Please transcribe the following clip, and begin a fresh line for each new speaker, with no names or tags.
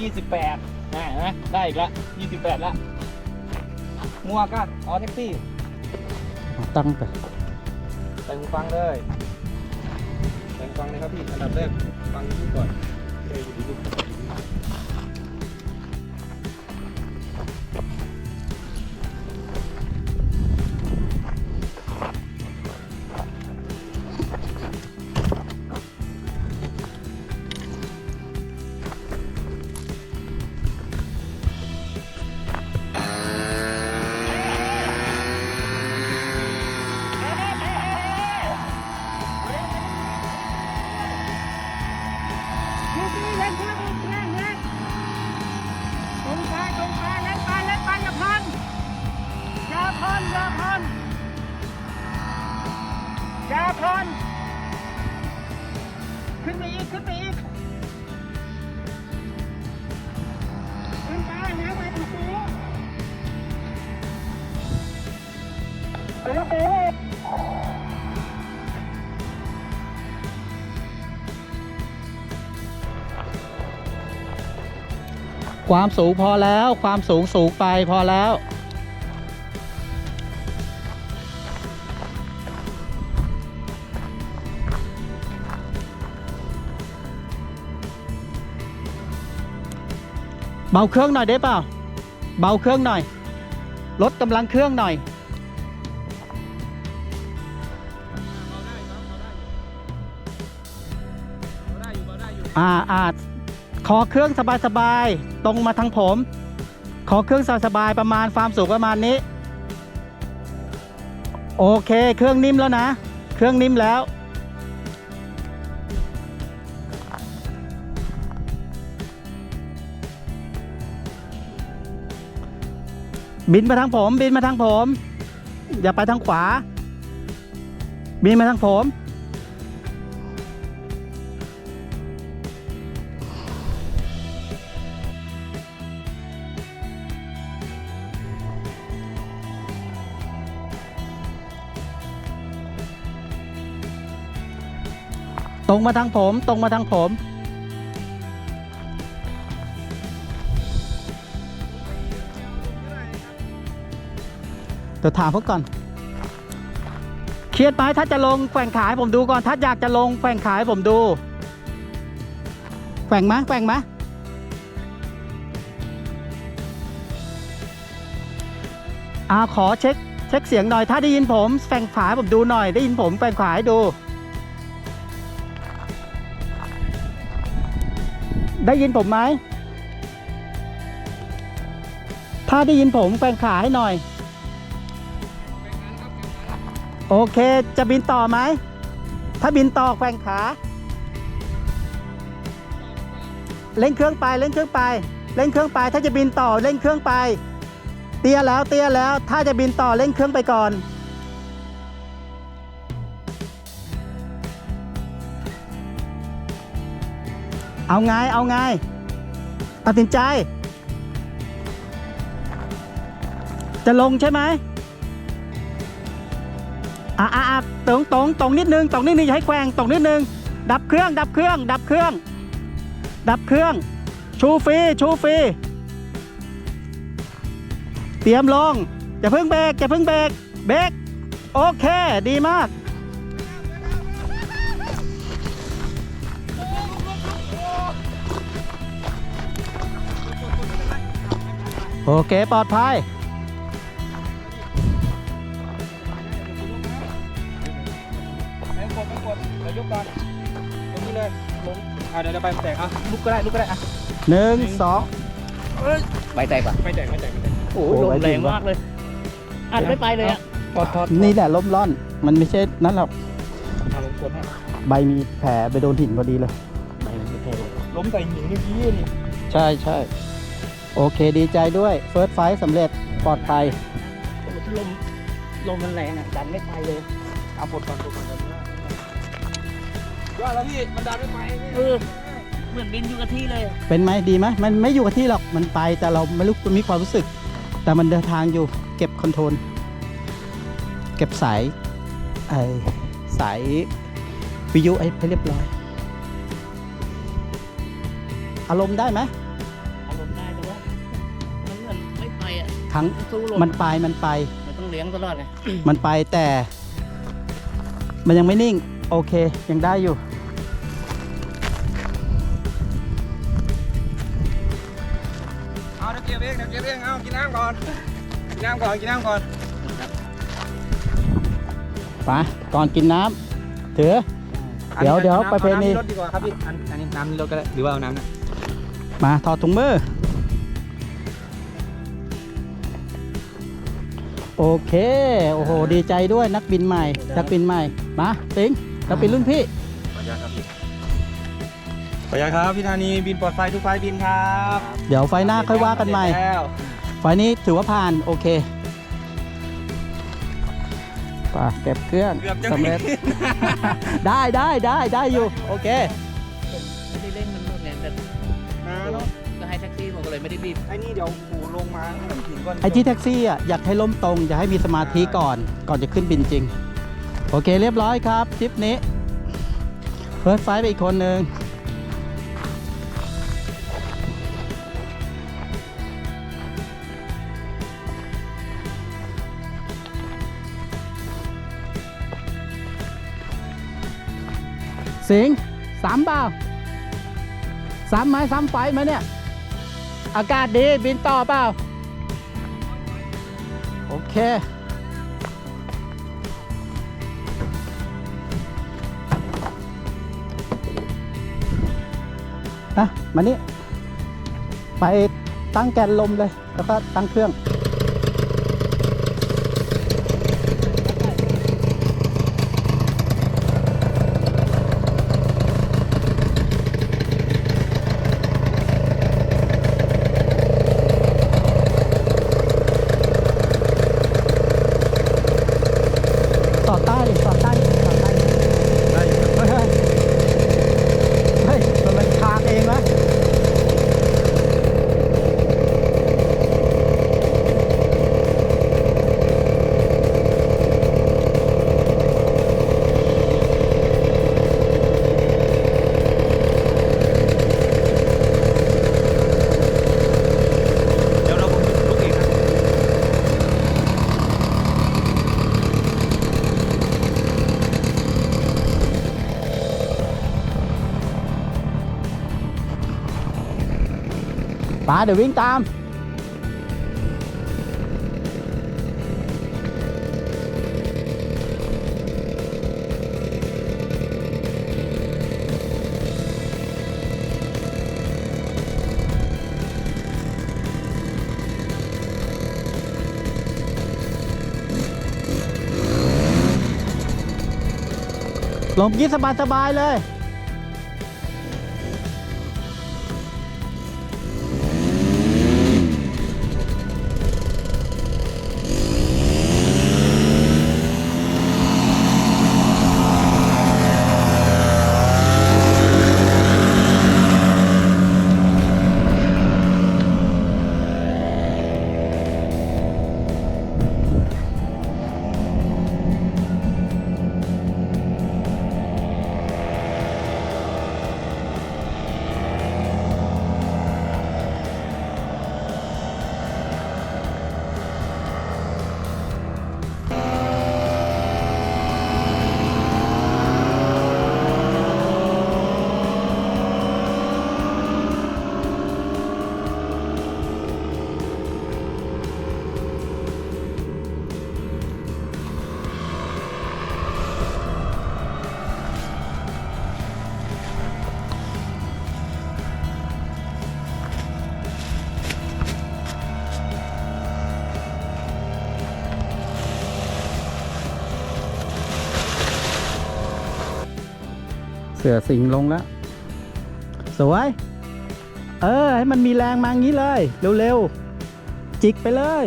ยี่สิบแปดนะเห็นไหมได้อีกละยี่สิบแปดละมัวกันอ๋อแท็กซี่
ตั้งไป
ใส่หูฟังเลยใส่หูฟังเลยครับพี่อันดับแรกฟังยูทูบก่อนเออยูทูบ จาพนขึ้นไปอีก ขึ้นไปอีก ขึ้นไปนะไปถึงสูงไปแล้วไปแล้ว
ความสูงพอแล้ว ความสูงสูงไปพอแล้ว เบาเครื่องหน่อยได้เปล่า เบาเครื่องหน่อย ลดกำลังเครื่องหน่อย อ่าอ่าขอเครื่องสบายๆตรงมาทางผม ขอเครื่องสบายๆประมาณความสูงประมาณนี้ โอเค เครื่องนิ่มแล้วนะ เครื่องนิ่มแล้ว บินมาทางผม บินมาทางผม อย่าไปทางขวา บินมาทางผม ตรงมาทางผม ตรงมาทางผม เดี๋ยวถามเขาก่อน เครียดไหมถ้าจะลงแข่งขายผมดูก่อน ถ้าอยากจะลงแข่งขายผมดูแข่งไหมแข่งไหมอาขอเช็คเช็คเสียงหน่อย ถ้าได้ยินผมแข่งขายผมดูหน่อย ได้ยินผมแข่งขายดู ได้ยินผมไหม ถ้าได้ยินผมแฟนขาให้หน่อย โอเค จะบินต่อไหม ถ้าบินต่อแฟนขาเล่นเครื่องไปเล่นเครื่องไป เล่นเครื่องไป ถ้าจะบินต่อเล่นเครื่องไป เตี้ยแล้วเตี้ยแล้วถ้าจะบินต่อเล่นเครื่องไปก่อน เอาไงเอาไงตัดสินใจ จะลงใช่ไหม อะอะอะตรงตรงตรงนิดนึงตรงนิดนึงอย่าให้แกว่งตรงนิดนึง ดับเครื่อง ดับเครื่อง ดับเครื่อง ดับเครื่อง ชูฟรีชูฟรีเตรียมลงอย่าเพิ่งเบรกอย่าเพิ่งเบรกเบรกโอเค ดีมาก โอเค ปลอดภัย
ลงอ่าเดี๋ยวจะไปแตกอะลุกก็ได้ลุกก็ได้อะ
หนึ่งสอง
ใบแตกปะ
ไม่แตกไม่แตกไม่แตก
โอ้ยลมแรงมากเลย อัดไม่ไปเลยอะ
ถอดถอด
นี่แหละล้มร่อน มันไม่ใช่นั่นหรอก
เอาลงกดให้
ใบมีแผลไปโดนหินพอดีเลย
ใบมันไม่แพ้เลย
ล้มใส่หินเมื่อกี้นี่
ใช่ใช่โอเคดีใจด้วยเฟิร์สไฟสำเร็จปลอดภัย
ลมลมมันแรงอะดันไม่ไปเลย
เอาปลดก่อนปลดก่อนเดี๋ย ว่าแล้วพี่มันดันไม่ไป
เออเหมือนบินอยู่กับที่เลย
เป็นไหมดีไหมมันไม่อยู่กับที่หรอกมันไปแต่เราไม่รู้มันมีความรู้สึก แต่มันเดินทางอยู่เก็บคอนโทรลเก็บสายไอสายวิทยุไอให้เรียบร้อย อารมณ์ได้ไหมอารม
ณ์ได้แต่ว่ามันเห
มือนไม่ไปอะครั้งมันไป
มันไป มันต้องเลี้ยงตลอดไง
มันไปแต่ มันยังไม่นิ่ง โอเค ยังได้อยู่
เอาเดี๋ยวเก็บเองเดี๋ยวเก็บเองเอากินน้ำก่อนกินน้ำก่อนกินน้ำก่อน
ไปก่อนกินน้ำถือ เดี๋ยวเดี๋ยวประเพณี
อาำรถดีกว่าครับพี่อันอันนี้น้ำนี่รถก็ได้หรือว่าเอาน้ำนะ
มาถอดถุงมือโอเค โอ้โห ดีใจด้วยนักบินใหม่ นักบินใหม่ มาสิงนักบินรุ่นพี่
ขออนุญาตครับพี่ ขออนุญาครับพี่ธานีบินปลอดภัยทุกไฟล์บินครับ
เดี๋ยวไฟหน้าค่อยว่ากันใหม่
แล้ว
ไฟล์นี้ถือว่าผ่านโอเคไป่ะเก็บเครื่อง
เกือบจะ
สำ
ไม่
เร็จ
ขึ้น
ได้ได้ได้ได้อยู่ โอเค
ไม่ได้เร่งมันนู่นเนี่ยแต่
นะแล้ว
ก็ให้แท็กซี่ผมก็เลยไม่ได้บีบ
ไอ้นี่เดี๋ยวปูลงมาถึงก่อน
ไอ้ที่แท็กซี่อะอยากให้ล้มตรง อยากให้มีสมาธิก่อนก่อนจะขึ้นบินจริง โอเคเรียบร้อยครับทริปนี้เฟิร์สไฟไปอีกคนหนึ่ง สิงสามเปล่าสามไหมสามไฟไหมเนี่ย อากาศดีบินต่อเปล่า โอเค นะ มานี่ ไปตั้งแกนลมเลย แล้วก็ตั้งเครื่อง ต่อใต้ดิต่อใต้ดิต่อใต้ดิ
ได้อยู่ครับ
เฮ้ย เฮ้ยมันเป็นทางเองวะ
เดี๋ยวเราผมลุกอีกนะ
ป๋า เดี๋ยววิ่งตาม ลมยี่สบสบาย ๆ เลย เสือสิงลงแล้ว สวย เออ ให้มันมีแรงมางี้เลย เร็วๆ จิกไปเลย